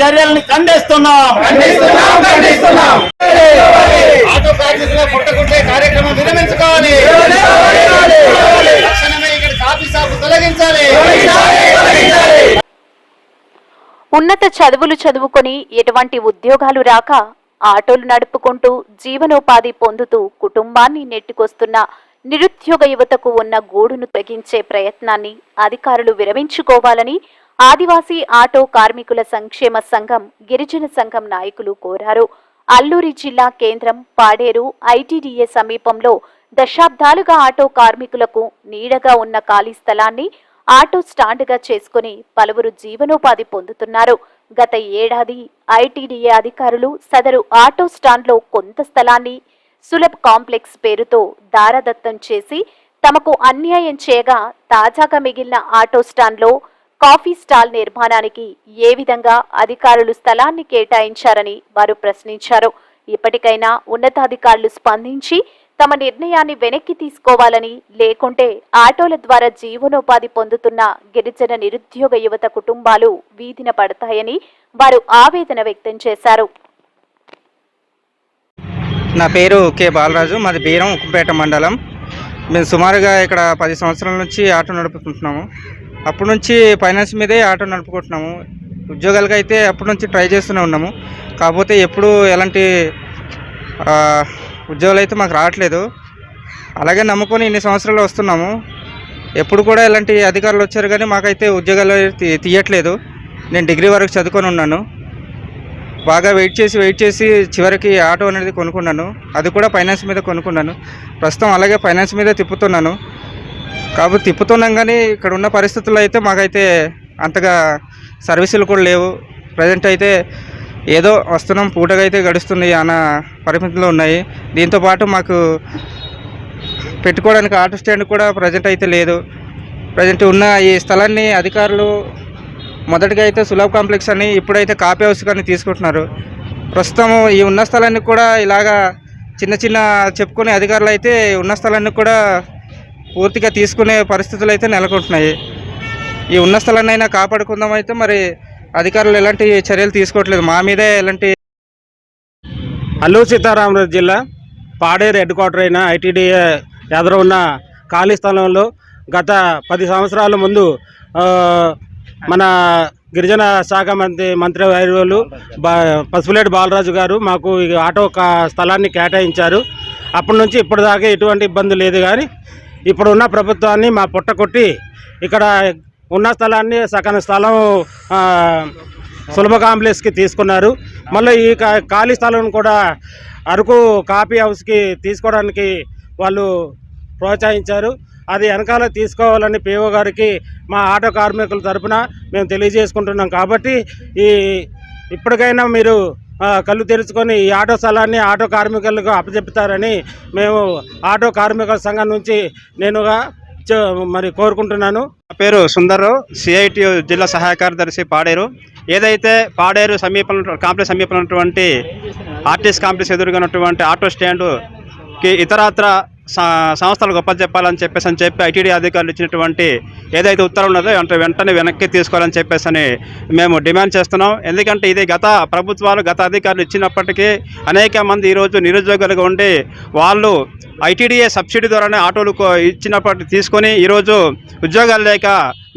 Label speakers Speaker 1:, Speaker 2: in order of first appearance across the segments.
Speaker 1: చర్యల్ని ఖండిస్తున్నాం. ఆటో కార్మికుల పుట్టకుంటే కార్యక్రమం విరమించుకోవాలి. తక్షణమే ఇక్కడ కాఫీ షాపు తొలగించాలి.
Speaker 2: ఉన్నత చదువులు చదువుకొని ఎటువంటి ఉద్యోగాలు రాక ఆటోలు నడుపుకుంటూ జీవనోపాధి పొందుతూ కుటుంబాన్ని నెట్టుకొస్తున్న నిరుద్యోగ యువతకు ఉన్న గూడును తొలగించే ప్రయత్నాన్ని అధికారులు విరమించుకోవాలని ఆదివాసీ ఆటో కార్మికుల సంక్షేమ సంఘం గిరిజన సంఘం నాయకులు కోరారు. అల్లూరి జిల్లా కేంద్రం పాడేరు ఐటీడీఏ సమీపంలో దశాబ్దాలుగా ఆటో కార్మికులకు నీడగా ఉన్న ఖాళీ స్థలాన్ని ఆటో స్టాండ్గా చేసుకుని పలువురు జీవనోపాధి పొందుతున్నారు. గత ఏడాది ఐటీడీఏ అధికారులు సదరు ఆటో స్టాండ్లో కొంత స్థలాన్ని సులభ్ కాంప్లెక్స్ పేరుతో దారదత్తం చేసి తమకు అన్యాయం చేయగా తాజాగా మిగిలిన ఆటో స్టాండ్లో కాఫీ స్టాల్ నిర్మాణానికి ఏ విధంగా అధికారులు స్థలాన్ని కేటాయించారని వారు ప్రశ్నించారు. ఇప్పటికైనా ఉన్నతాధికారులు స్పందించి తమ నిర్ణయాన్ని వెనక్కి తీసుకోవాలని లేకుంటే ఆటోల ద్వారా జీవనోపాధి పొందుతున్న గిరిజన నిరుద్యోగ యువత కుటుంబాలు వీధిన పడతాయని వారు ఆవేదన వ్యక్తం చేశారు.
Speaker 3: నా పేరు కె బాలరాజు మాది బీరం ఉక్కుపేట మండలం. మేము సుమారుగా ఇక్కడ పది సంవత్సరాల నుంచి ఆటో నడుపుకుంటున్నాము. అప్పటి నుంచి ఫైనాన్స్ మీదే ఆటో నడుపుకుంటున్నాము. ఉద్యోగాలకు అయితే అప్పటి నుంచి ట్రై చేస్తూనే ఉన్నాము. కాకపోతే ఎప్పుడు ఎలాంటి ఉద్యోగాలు అయితే మాకు రావట్లేదు. అలాగే నమ్ముకొని ఇన్ని సంవత్సరాలు వస్తున్నాము. ఎప్పుడు కూడా ఇలాంటి అధికారులు వచ్చారు కానీ మాకైతే ఉద్యోగాలు తీయట్లేదు. నేను డిగ్రీ వరకు చదువుకొని ఉన్నాను. బాగా వెయిట్ చేసి వెయిట్ చేసి చివరికి ఆటో అనేది కొనుక్కున్నాను. అది కూడా ఫైనాన్స్ మీద కొనుక్కున్నాను. ప్రస్తుతం అలాగే ఫైనాన్స్ మీద తిప్పుతున్నాను. కాబట్టి తిప్పుతున్నాం కానీ ఇక్కడ ఉన్న పరిస్థితుల్లో అయితే మాకైతే అంతగా సర్వీసులు కూడా లేవు. ప్రజెంట్ అయితే ఏదో వస్తున్నాం పూటగా అయితే గడుస్తుంది అన్న పరిమితులు ఉన్నాయి. దీంతోపాటు మాకు పెట్టుకోవడానికి ఆటో స్టాండ్ కూడా ప్రజెంట్ అయితే లేదు. ప్రజెంట్ ఉన్న ఈ స్థలాన్ని అధికారులు మొదటిగా అయితే సులభ కాంప్లెక్స్ అని ఇప్పుడైతే కాపీ హౌస్ కానీ తీసుకుంటున్నారు. ప్రస్తుతం ఈ ఉన్న స్థలాన్ని కూడా ఇలాగా చిన్న చిన్న చెప్పుకునే అధికారులు అయితే ఉన్న స్థలాన్ని కూడా పూర్తిగా తీసుకునే పరిస్థితులు అయితే నెలకొంటున్నాయి. ఈ ఉన్న స్థలాన్ని అయినా కాపాడుకుందామైతే మరి అధికారులు ఎలాంటి చర్యలు తీసుకోవట్లేదు. మా మీదే ఎలాంటి
Speaker 4: అల్లూరు సీతారామరాజు జిల్లా పాడేరు హెడ్ క్వార్టర్ అయిన ఐటీడీఏ ఎదుర ఉన్న ఖాళీ స్థలంలో గత పది సంవత్సరాల ముందు మన గిరిజన శాఖ మంత్రి మంత్రి వైద్యులు పసుపులేటి బాలరాజు గారు మాకు ఈ ఆటో కా- స్థలాన్ని కేటాయించారు. అప్పటి నుంచి ఇప్పటిదాకా ఎటువంటి ఇబ్బంది లేదు కానీ ఇప్పుడున్న ప్రభుత్వాన్ని మా పొట్ట కొట్టి ఇక్కడ ఉన్న స్థలాన్ని సగం స్థలం సులభ కాంప్లెక్స్కి తీసుకున్నారు. మళ్ళీ ఈ ఖాళీ స్థలం కూడా అరకు కాపీ హౌస్కి తీసుకోవడానికి వాళ్ళు ప్రోత్సహించారు. అది వెనకాల తీసుకోవాలని పిఓ గారికి మా ఆటో కార్మికుల తరఫున మేము తెలియజేసుకుంటున్నాం. కాబట్టి ఈ ఇప్పటికైనా మీరు కళ్ళు తెరుచుకొని ఈ ఆటో స్థలాన్ని ఆటో కార్మికులకు అప్పచెప్తారని మేము ఆటో కార్మికుల సంఘం నుంచి నేనుగా మరి కోరుకుంటున్నాను.
Speaker 5: నా పేరు సుందరు సిఐటి జిల్లా సహాయ కార్యదర్శి పాడేరు. ఏదైతే పాడేరు సమీపంలో కాంప్లెక్స్ సమీపంలో ఉన్నటువంటి ఆర్టీస్ కాంప్లెక్స్ ఎదురుగా ఉన్నటువంటి ఆటో స్టాండుకి ఇతరత్ర సంస్థలు గొప్ప చెప్పాలని చెప్పేసి అని చెప్పి ఐటీడీ అధికారులు ఇచ్చినటువంటి ఏదైతే ఉత్తరం ఉన్నదో అంటే వెంటనే వెనక్కి తీసుకోవాలని చెప్పేసి అని మేము డిమాండ్ చేస్తున్నాం. ఎందుకంటే ఇది గత ప్రభుత్వాలు గత అధికారులు ఇచ్చినప్పటికీ అనేక మంది ఈరోజు నిరుద్యోగులుగా ఉండి వాళ్ళు ఐటీడీఏ సబ్సిడీ ద్వారానే ఆటోలు ఇచ్చినప్పటి తీసుకొని ఈరోజు ఉద్యోగాలు లేక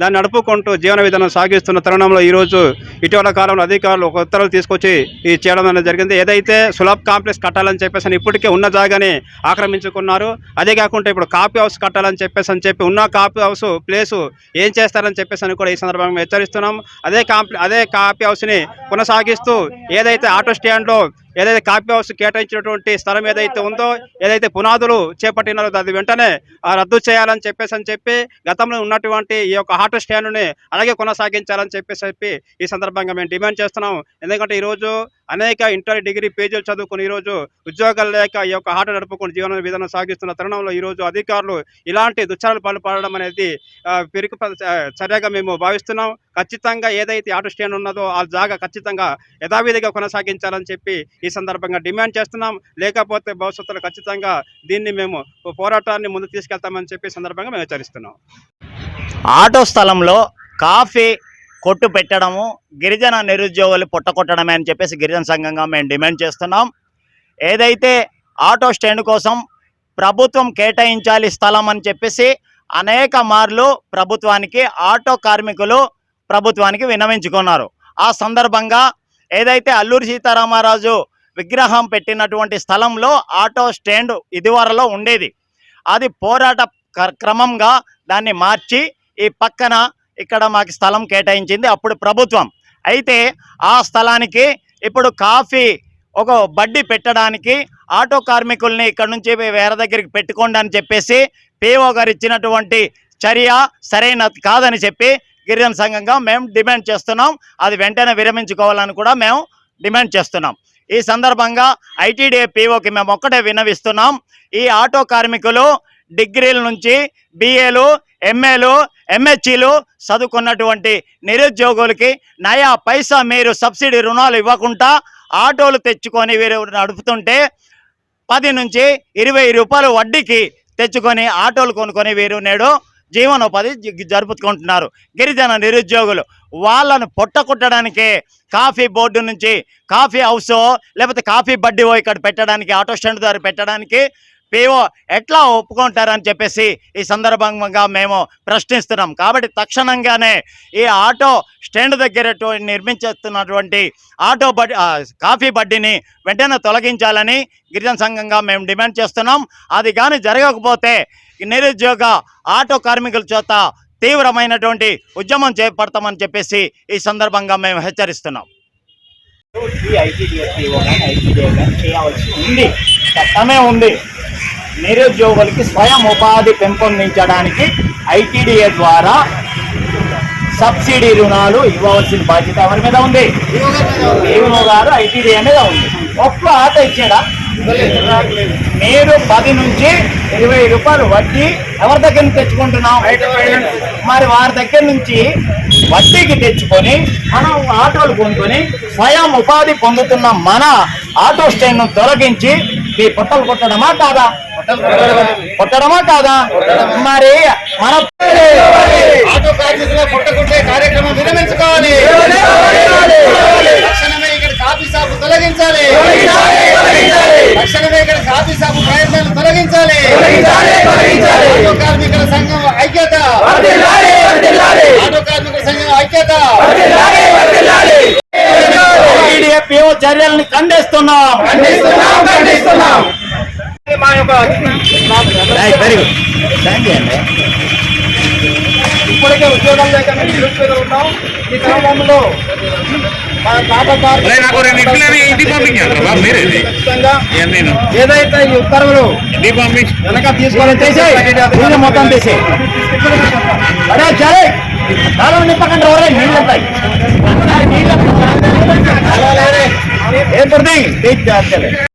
Speaker 5: దాన్ని నడుపుకుంటూ జీవన విధానం సాగిస్తున్న తరుణంలో ఈరోజు ఇటీవల కాలంలో అధికారులు ఒక ఉత్తర్వులు తీసుకొచ్చి ఈ చేయడం అనేది జరిగింది. ఏదైతే సులభ్ కాంప్లెక్స్ కట్టాలని చెప్పేసి అని ఇప్పటికే ఉన్న జాగాని ఆక్రమించుకున్నారు. అదే కాకుండా ఇప్పుడు కాపీ హౌస్ కట్టాలని చెప్పేసి అని చెప్పి ఉన్న కాపీ హౌస్ ప్లేసు ఏం చేస్తారని చెప్పేసి అని కూడా ఈ సందర్భంగా హెచ్చరిస్తున్నాం. అదే కాంప్ అదే కాపీ హౌస్ని కొనసాగిస్తూ ఏదైతే ఆటో స్టాండ్లో ఏదైతే కాపీ హౌస్ కేటాయించినటువంటి స్థలం ఏదైతే ఉందో ఏదైతే పునాదులు చేపట్టినారో అది వెంటనే రద్దు చేయాలని చెప్పేసి అని చెప్పి గతంలో ఉన్నటువంటి ఈ యొక్క ఆటో స్టాండ్ని అలాగే కొనసాగించాలని చెప్పేసి చెప్పి ఈ సందర్భంగా మేము డిమాండ్ చేస్తున్నాం. ఎందుకంటే ఈరోజు అనేక ఇంటర్ డిగ్రీ పేజీలు చదువుకుని ఈరోజు ఉద్యోగాలు లేక ఈ యొక్క ఆట నడుపుకుని జీవన విధానం సాగిస్తున్న తరుణంలో ఈరోజు అధికారులు ఇలాంటి దుచ్చారాలు పాల్పడడం అనేది పెరుగు చర్యగా మేము భావిస్తున్నాం. ఖచ్చితంగా ఏదైతే ఆటో స్టాండ్ ఉన్నదో ఆ జాగా ఖచ్చితంగా యథావిధిగా కొనసాగించాలని చెప్పి ఈ సందర్భంగా డిమాండ్ చేస్తున్నాం. లేకపోతే భవిష్యత్తులో ఖచ్చితంగా దీన్ని మేము పోరాటాన్ని ముందు తీసుకెళ్తామని చెప్పి సందర్భంగా మేము హెచ్చరిస్తున్నాం.
Speaker 1: ఆటో స్థలంలో కాఫీ
Speaker 6: కొట్టు పెట్టడము గిరిజన నిరుద్యోగులు పుట్టకొట్టడమే అని చెప్పేసి గిరిజన సంఘంగా మేము డిమాండ్ చేస్తున్నాం. ఏదైతే ఆటో స్టాండ్ కోసం ప్రభుత్వం కేటాయించాలి స్థలం అని చెప్పేసి అనేక మార్లు ప్రభుత్వానికి ఆటో కార్మికులు ప్రభుత్వానికి విన్నవించుకున్నారు. ఆ సందర్భంగా ఏదైతే అల్లూరి సీతారామరాజు విగ్రహం పెట్టినటువంటి స్థలంలో ఆటో స్టాండ్ ఇదివరలో ఉండేది. అది పోరాట క్రమంగా దాన్ని మార్చి ఈ పక్కన ఇక్కడ మాకు స్థలం కేటాయించింది. అప్పుడు ప్రభుత్వం. అయితే ఆ స్థలానికి ఇప్పుడు కాఫీ ఒక బడ్డీ పెట్టడానికి ఆటో కార్మికుల్ని ఇక్కడ నుంచి వేరే దగ్గరికి పెట్టుకోండి అని చెప్పేసి పిఓ గారు ఇచ్చినటువంటి చర్య సరైన కాదని చెప్పి గిరిజన సంఘంగా మేము డిమాండ్ చేస్తున్నాం. అది వెంటనే విరమించుకోవాలని కూడా మేము డిమాండ్ చేస్తున్నాం. ఈ సందర్భంగా ఐటీడీఏ పీఓకి మేము ఒక్కటే విన్నవిస్తున్నాం. ఈ ఆటో కార్మికులు డిగ్రీల నుంచి బిఏలు ఎంఏలు ఎంహెచ్ఈలు చదువుకున్నటువంటి నిరుద్యోగులకి నయా పైసా మీరు సబ్సిడీ రుణాలు ఇవ్వకుండా ఆటోలు తెచ్చుకొని వీరు నడుపుతుంటే పది నుంచి ఇరవై రూపాయలు వడ్డీకి తెచ్చుకొని ఆటోలు కొనుక్కొని వీరు నేడు జీవనోపాధి జరుపుకుంటున్నారు. గిరిజన నిరుద్యోగులు వాళ్ళను పొట్టకొట్టడానికే కాఫీ బోర్డు నుంచి కాఫీ హౌస్ లేకపోతే కాఫీ బడ్డీవో ఇక్కడ పెట్టడానికి ఆటో స్టాండ్ ద్వారా పెట్టడానికి పిఓ ఎట్లా ఒప్పుకుంటారని చెప్పేసి ఈ సందర్భంగా మేము ప్రశ్నిస్తున్నాం. కాబట్టి తక్షణంగానే ఈ ఆటో స్టాండ్ దగ్గర నిర్మించేస్తున్నటువంటి ఆటో బడ్ కాఫీ బడ్డీని వెంటనే తొలగించాలని గిరిజన సంఘంగా మేము డిమాండ్ చేస్తున్నాం. అది కానీ జరగకపోతే నిరుద్యోగ ఆటో కార్మికుల చేత తీవ్రమైనటువంటి ఉద్యమం చేపడతామని చెప్పేసి ఈ సందర్భంగా మేము హెచ్చరిస్తున్నాం. ఈ కానీ ఐటీడీఏ కానీ చేయవలసి ఉంది. చట్టమే ఉంది. నిరుద్యోగులకి స్వయం ఉపాధి పెంపొందించడానికి ఐటీడీఏ ద్వారా సబ్సిడీ రుణాలు ఇవ్వవలసిన బాధ్యత ఎవరి మీద ఉంది? ఏమో గారు ఐటీడీఏ మీద ఉంది. ఒక్క ఆట ఇచ్చాడా? మీరు పది నుంచి ఇరవై రూపాయలు వడ్డీ ఎవరి దగ్గర నుంచి తెచ్చుకుంటున్నాం? మరి వారి దగ్గర నుంచి వడ్డీకి తెచ్చుకొని మనం ఆటోలు కొనుక్కొని స్వయం ఉపాధి పొందుతున్న మన ఆటో స్టాండ్ను తొలగించి ఈ పుట్టలు కొట్టడమా కాదా? కొట్టడమా కాదా? మరి మన
Speaker 1: ఆటో కార్మికుల పుట్టకుంటే కార్యక్రమం విరమించుకోవాలి. తక్షణమే ఇక్కడ కాఫీ షాపు తొలగించాలి. తక్షణమే ఇక్కడ కాఫీ షాపు ప్రయత్నాలు తొలగించాలి. ఆటో కార్మికుల సంఘం ఐక్యత. ఆటో ఐక్యత
Speaker 6: చర్యల్ని ఖండిస్తున్నాం. ఖండిస్తున్నాం మా యొక్క వెరీ గుడ్ థ్యాంక్ యూ అండి
Speaker 1: ఇప్పటికే ఉద్యోగాలు లేక ఉన్నాం. ఈ క్రమంలో ఏదైతే ఈ ఉత్తర్వులు వెనక.
Speaker 6: ఊరు మొత్తం తీసేయ్. అరే కాలం నింపకండి ఎవరే? నీళ్ళు ఉంటాయి ఏం పడుతుంది